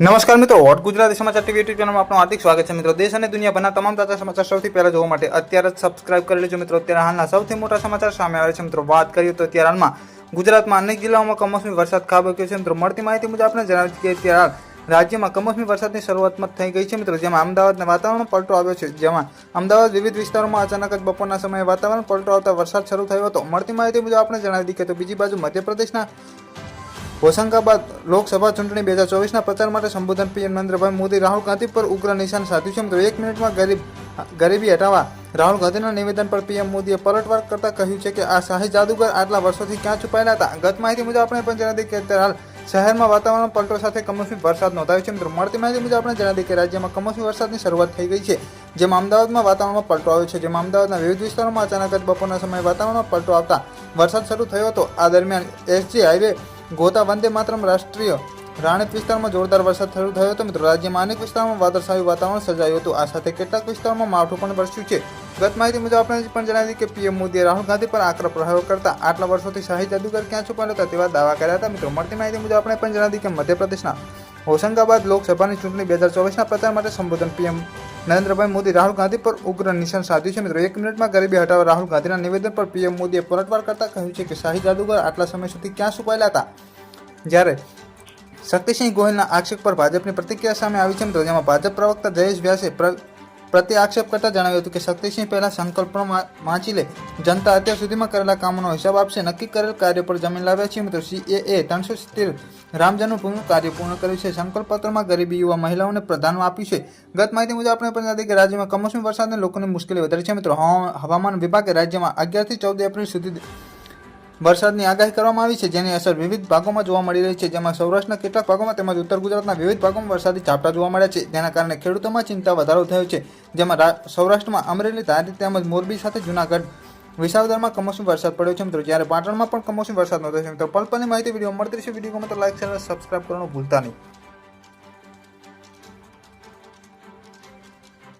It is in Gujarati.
નમસ્કાર મિત્રો, હોટ ગુજરાતી સમાચાર ટીવી યુટ્યુબ ચેનલમાં આપનું હાર્દિક સ્વાગત છે મિત્રો. દેશ અને દુનિયાભરના તમામ તાજા સમાચાર સૌથી પહેલા જોવા માટે અત્યારે જ સબસ્ક્રાઇબ કરી લેજો મિત્રો. અત્યારે હાલના સૌથી મોટા સમાચાર સામે આવે છે મિત્રો. વાત કરીએ તો અત્યારે હાલમાં ગુજરાતમાં અનેક જિલ્લાઓમાં કમોસમી વરસાદ ખાબક્યો છે મિત્રો. મળતી માહિતી મુજબ આપણે જણાવી કે અત્યારે હાલ રાજ્યમાં કમોસમી વરસાદની શરૂઆતમાં થઈ ગઈ છે મિત્રો. જેમાં અમદાવાદના વાતાવરણ પલટો આવ્યો છે. જેમાં અમદાવાદ વિવિધ વિસ્તારોમાં અચાનક જ બપોરના સમયે વાતાવરણ પલટો આવતા વરસાદ શરૂ થયો હતો. મળતી માહિતી મુજબ આપણે જણાવી દીધી તો બીજી બાજુ મધ્યપ્રદેશના હોશંગાબાદ લોકસભા ચૂંટણી બે હજાર ચોવીસના પ્રચાર માટે સંબોધન પીએમ નરેન્દ્રભાઈ મોદી, રાહુલ ગાંધી પર ઉગ્ર નિશાન સાધ્યું છે. મિત્રો, એક મિનિટમાં ગરીબ, ગરીબી હટાવવા રાહુલ ગાંધીના નિવેદન પર પીએમ મોદીએ પલટવાર કરતા કહ્યું છે કે આ શાહી જાદુગર આટલા વર્ષોથી ક્યાં છુપાયેલા હતા? ગત માહિતી મુજબ આપણે પણ જણાવી કે હાલ શહેરમાં વાતાવરણ પલટો સાથે કમોસમી વરસાદ નોંધાયો છે. મિત્રો, મળતી માહિતી મુજબ આપણે જણાવી કે રાજ્યમાં કમોસમી વરસાદની શરૂઆત થઈ ગઈ છે, જેમાં અમદાવાદમાં વાતાવરણમાં પલટો આવ્યો છે. જેમાં અમદાવાદના વિવિધ વિસ્તારોમાં અચાનક જ બપોરના સમયે વાતાવરણમાં પલટો આવતા વરસાદ શરૂ થયો હતો. આ દરમિયાન એસજી હાઈવે ગોતા વંદે માત્રમ રાષ્ટ્રીય. રાણેત વિસ્તારમાં જોરદાર વરસાદ શરૂ થયો હતો. મિત્રો, રાજ્યમાં અનેક વિસ્તારોમાં વાદળછાયું વાતાવરણ સર્જાયું હતું. આ સાથે કેટલાક વિસ્તારોમાં માવઠું પણ વરસ્યું છે. ગત માહિતી મુજબ આપણે પણ જણાવી કે પીએમ મોદીએ રાહુલ ગાંધી પર આકરા પ્રહારો કરતા આટલા વર્ષોથી શાહી જાદુગર ક્યાં છુપાયેલા હતા તેવા દાવા કર્યા હતા. મિત્રો, મળતી માહિતી મુજબ આપણે પણ જણાવી કે મધ્યપ્રદેશના હોશંગાબાદ લોકસભાની ચૂંટણી બે હજાર ચોવીસના પ્રચાર માટે સંબોધન પીએમ નરેન્દ્રભાઈ મોદી, રાહુલ ગાંધી પર ઉગ્ર નિશાન સાધ્યું છે. મિત્રો, એક મિનિટમાં ગરીબી હટાવવા રાહુલ ગાંધીના નિવેદન પર પીએમ મોદીએ પલટવાર કરતા કહ્યું છે કે શાહી જાદુગર આટલા સમય સુધી ક્યાં છુપાયેલા હતા? જ્યારે શક્તિસિંહ ગોહિલના આક્ષેપ પર ભાજપની પ્રતિક્રિયા સામે આવી છે, મિત્રો, જેમાં ભાજપ પ્રવક્તા જયેશ વ્યાસે પ્ર પ્રતિ આક્ષેપ કરતા જણાવ્યું હતું કે શક્તિસિંહ પહેલા સંકલ્પનો વાંચી લે જનતા અત્યાર સુધીમાં કરેલા કામોનો હિસાબ આપશે. નક્કી કરેલ કાર્ય પર જમીન લાવ્યા છે મિત્રો. સીએએ ત્રણસો સિત્તેર રામ જન્મભૂમિનું કાર્ય પૂર્ણ કર્યું છે. સંકલ્પપત્રમાં ગરીબી યુવા મહિલાઓને પ્રાધાન્ય આપ્યું છે. ગત માહિતી મુજબ આપણે પણ હતી કે રાજ્યમાં કમોસમી વરસાદને લોકોની મુશ્કેલી વધારી છે મિત્રો. હવા- હવામાન વિભાગે રાજ્યમાં અગિયારથી ચૌદ એપ્રિલ સુધી વરસાદની આગાહી કરવામાં આવી છે, જેની અસર વિવિધ ભાગોમાં જોવા મળી રહી છે. જેમાં સૌરાષ્ટ્રના કેટલાક ભાગોમાં તેમજ ઉત્તર ગુજરાતના વિવિધ ભાગોમાં વરસાદી ઝાપટા જોવા મળ્યા છે. જેના કારણે ખેડૂતોમાં ચિંતા વધારો થયો છે. જેમાં સૌરાષ્ટ્રમાં અમરેલી, ધારી તેમજ મોરબી સાથે જૂનાગઢ, વિસાવદરમાં કમોસમી વરસાદ પડ્યો છે મિત્રો. જ્યારે પાટણમાં પણ કમોસમી વરસાદ નોંધાયો છે મિત્રો. પલપલની માહિતી વીડિયો મળતી રહેશે. વીડિયો ગમે તો લાઈક, શેર સબસ્ક્રાઈબ કરવાનું ભૂલતા નહીં.